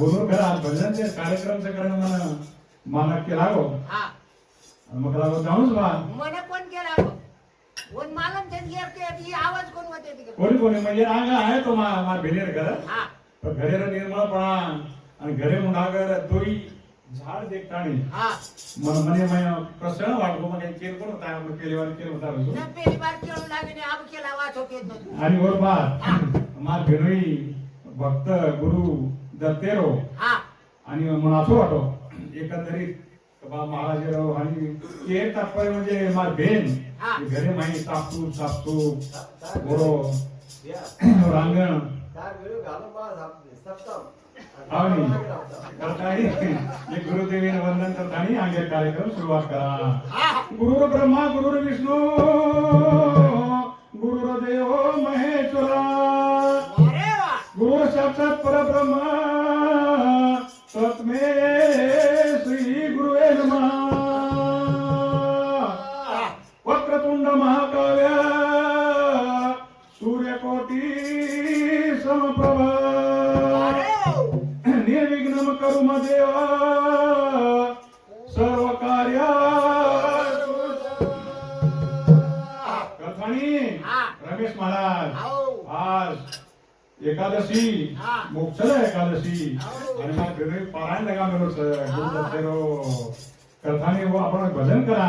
बोलून करा भजन ते कार्यक्रम से करणं मला मला केला गो हा मग लागो जाऊन बा. मला कोण केला गो कोण मालम त्यांनी ती आवाज कोण होते तिकडे? कोणी कोणी? म्हणजे राग आहे तो मा मा भिलेर घर. हा. तो घरेर निर्मळपणा आणि घरे मुंडागर तोही झाड देखताणी मन मने मय प्रसन्न वाटतो. मने केल पण होता आपण केले होता ना पहिली बार लागले केला वाचो आणि वर बा मा भेनोई भक्त गुरु दत्तेरो हा. आणि मला असं वाटो एकंदरीत महाराजराव आणि केर तात्पर्य म्हणजे भेन हा. घरे माही तापतू तापतू बोरो रांगण. गुरुदेवीन वंदन करतानी आगे कार्यक्रम सुरुवात करा. गुरुर ब्रह्मा गुरुर विष्णू गुरुर देव महेश्वरा. गुरुर साक्षात परब्रह्म. तत्मे श्री गुरुवे वक्रतुंड महाकाव्य सूर्यकोटी समप्रभा अरे निर्विघ्नम करू देवा सर्व कार्य कथानी हा. रमेश महाराज आज एकादशी हा. मोक्षदा एकादशी आणि मग घरी पारायण लगा मेरो गुरुदत्तेरो कथानी वो आपण भजन करा।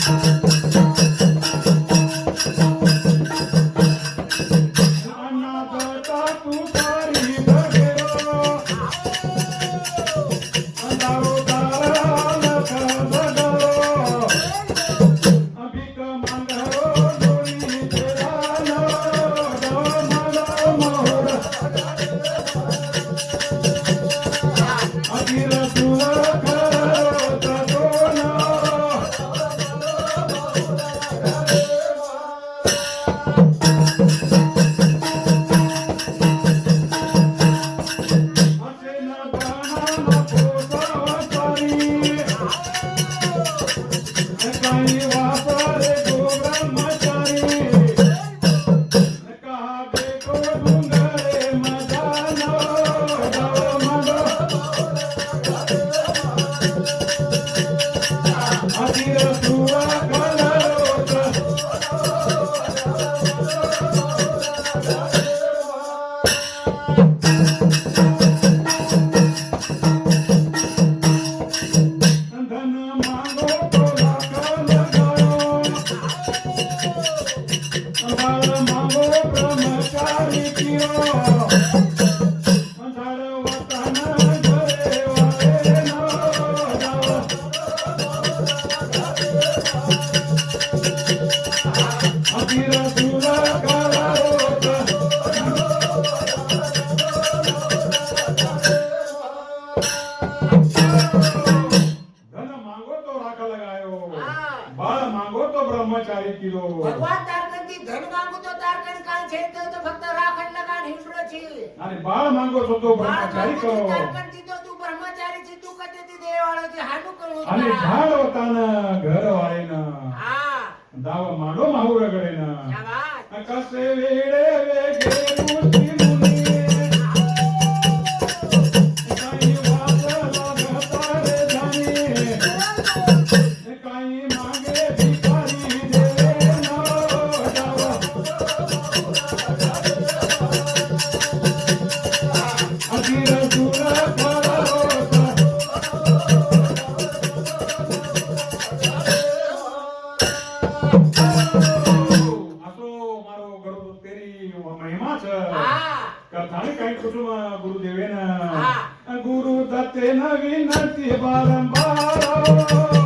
coming. Thank you. માં ચારી ભગવાન તારકનથી ધન માંગુ તો તારકન કાલ છે તો ફક્ત રાખ એટલે કાન હિંસડો છે. અને બાળ માંગો છો તો બ્રહ્મચારી કરો તારકનથી તો તું બ્રહ્મચારી છે તું કદે થી દેવાળો છે હાડું કરો અને ઝાડ વતાના ઘર વાળે ના હા. દાવા માંડો માહુ રગડે ના કસે વેડે વેગે कथाने काही कुटुंब गुरुदेवेन. गुरु दत्ते नवीन ती बारंबार.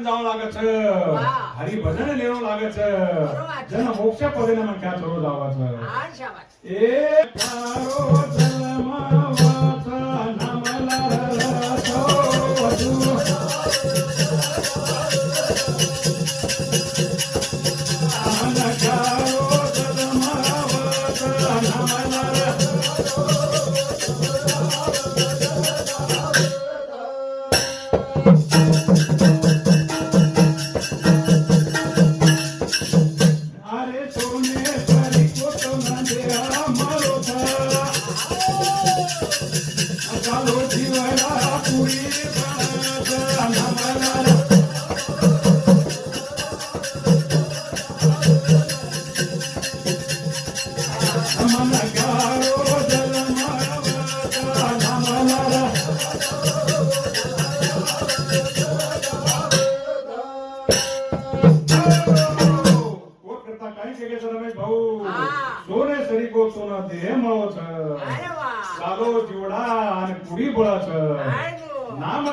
સમજાવવા લાગે છે. હરિભજન લેવું લાગે છે. જેને મોક્ષ પદે મને ક્યાં જરૂર લાગે છે. એ તારો જલમાં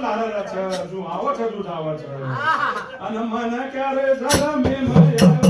नाम लाराच जू आवच जू जावच अन मन क्यारे झाला मे मया मन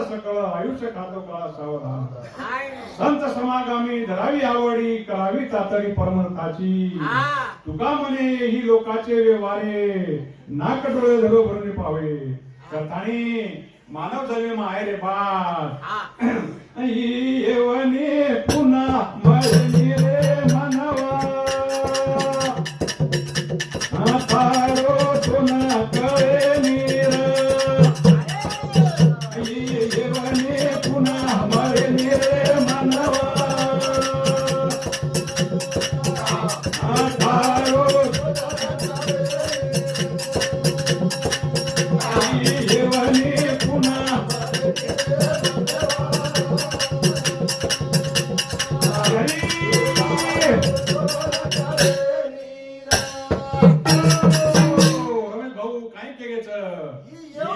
सकळ आयुष्य खातो कळा सावधान संत समागामी धरावी आवडी करावी तातडी परमर्थाची हा. तुका म्हणे ही लोकाचे व्यवहारे नाक डोळे धरो भरून पावे. कथाणी मानव जन्मे माय रे बात हा. येवने पुन्हा मरणी रे मनवा.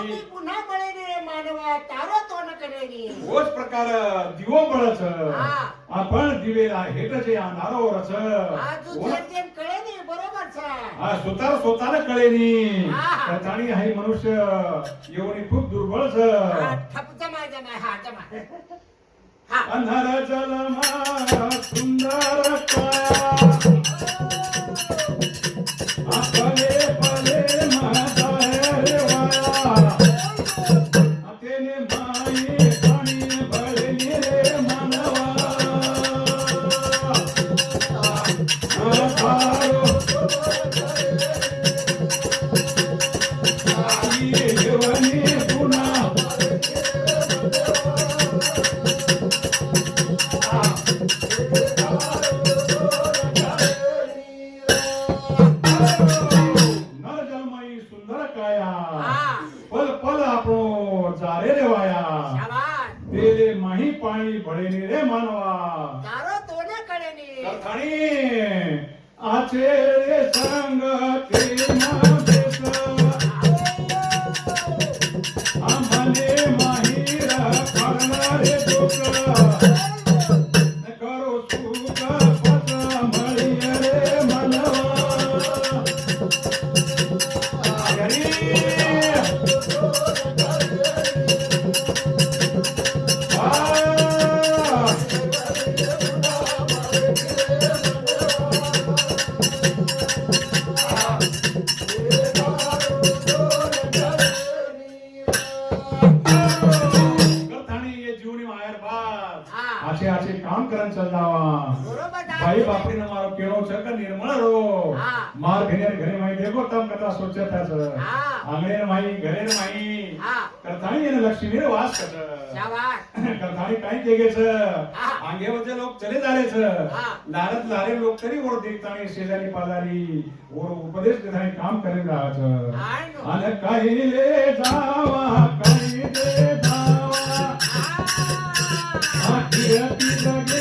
योगी केलं पुन्हा मळेनी रे मानवा तारो तो न करेनी तोच प्रकार दिवो बळच हा. आपण दिवेला हेटचे आज जेम जेम कळेनी बरोबर छा हा स्वतः स्वतःला कळेनी. हा. त्याच्यानी हाही मनुष्य येऊन खूप दुर्बळच हा, ठप जमाय जमाय हा जमाय हा. अंधार जलमा सुंदर का કામ કરન ચલ જાવા બરોબર ભાઈ બાપરીનો મારો કેવો છે કે નિર્મળ રો હા. માર ઘરે ઘરે માઈ દેખો તમ કથા સોચતા છે હા. આંગણે માઈ ઘરે માઈ હા. કરતાણી એને લક્ષ્મી વાસ કરે શાબાશ કરતાણી કાઈ દેગે છે હા. આંગે વચ્ચે લોક ચલે જારે છે હા. લારત લારે લોક કરી ઓર દેખતાણી શેજાની પાદારી ઓર ઉપદેશ દેતાણી કામ કરી રહ્યા છે આયનો. અને કઈ લે જાવા કઈ દે જાવા આ. આખી લગે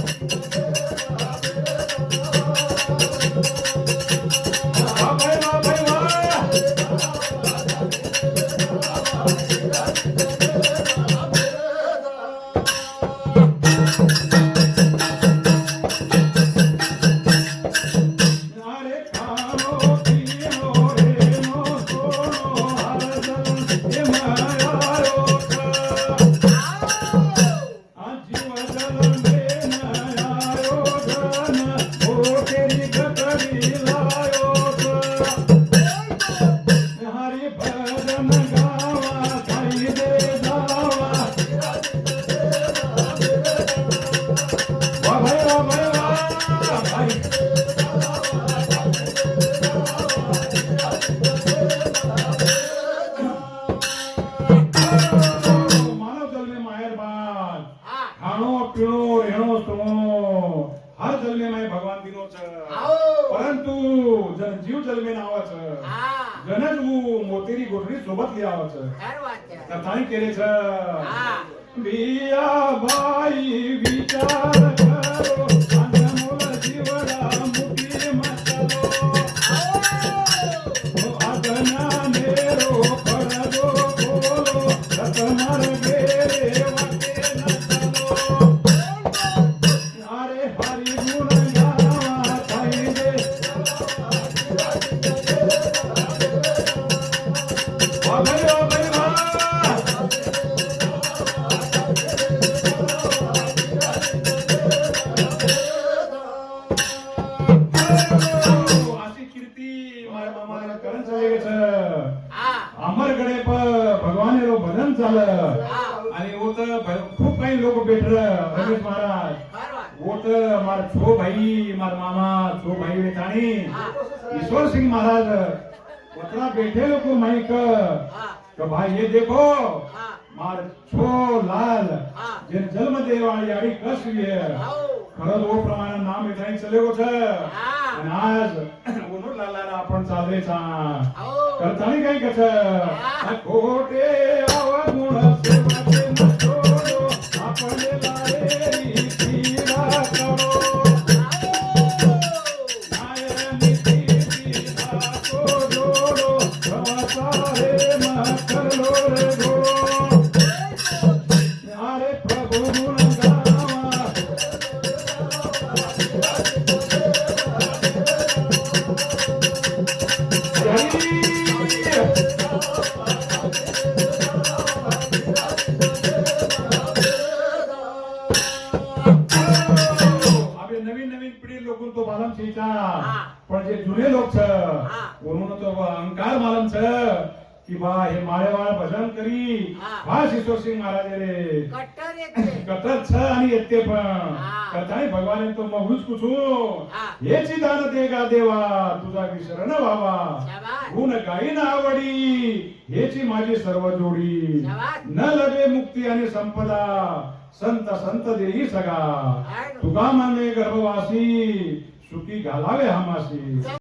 ખાણો પીણો રહેણો સુણો હર જલમે માં ભગવાન દીનો છે આવો. પરંતુ જન જીવ જલમે ના આવે છે હા. જન જ હું મોતીની ગોઠડી સોબત લઈ આવે છે ખરી વાત છે કથાની કેરે છે હા. બિયા ભાઈ વિચાર કરો अमर गणे भगवान लो भजन झालं. आणि ओत खूप काही लोक भेटल रमेश महाराज. ओत मार छो भाई मार मामा छो भाई वेताणी ईश्वर सिंह महाराज ओतरा बैठे लोक माईक. तो भाई ये देखो मार छो लाल. जे जन्म देवाळी आणि कस खरंच वो प्रमाणे नाम येतानी चले हा. आणि आज उन्होड लालाला आपण चाललेचा આવો. करताना काय कस. खोटे अवगुण सेवाचे न सोडो आपले सिंग महाराज रे कट्टर येते छ आणि येते पण हा. कथाय भगवान तो महुच कुसू हा. हेची दान दे का देवा तुझा विसर न व्हावा. गुण गाईन आवडी हेची माझी सर्व जोडी. न लगे मुक्ती आणि संपदा संत संत देई सगा. तुका माने गर्भवासी सुखी घालावे हमासी